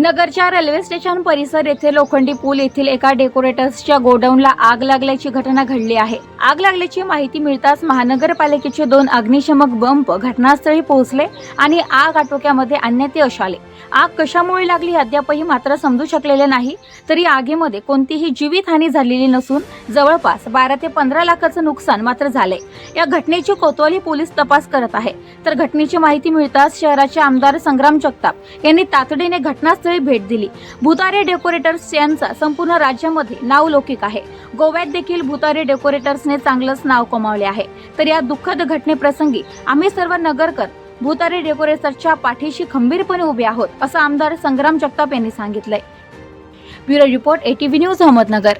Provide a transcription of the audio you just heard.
नगरच्या railway station परिसर येथे लोखंडी पूल येथील एका डेकोरेटर्सच्या गोडाऊनला आग लागल्याची घटना घडली आहे. आग लागल्याची माहिती मिळताच महानगरपालिकेचे दोन अग्निशमक बंप घटनास्थळी पोहोचले आणि आग आटोक्यामध्ये आणण्यात यश आले आग कशामुळे लागली अद्यापही मात्र समजू शकलेले नाही तरी आगीमध्ये कोणतीही जीवितहानी झालेली नसून जवळपास बारा ते पंधरा लाखाचं नुकसान मात्र झाले या घटनेची कोतवाली पोलीस तपास करत आहे. तर घटनेची माहिती मिळताच शहराचे आमदार संग्राम जगताप यांनी तातडीने घटनास्थळी भेट दिली. भुतारे डेकोरेटर्स यांचा संपूर्ण राज्यामध्ये नाव लौकिक आहे. गोव्यात देखील भुतारे डेकोरेटर्सने चांगलंच नाव कमावले आहे. तर या दुःखद घटनेप्रसंगी आम्ही सर्व नगरकर भूतारे डेकोरेटर्सच्या पाठीशी खंबीरपणे उभे आहोत असं आमदार संग्राम जगताप यांनी सांगितलंय. Bureau report ATV news Ahmednagar.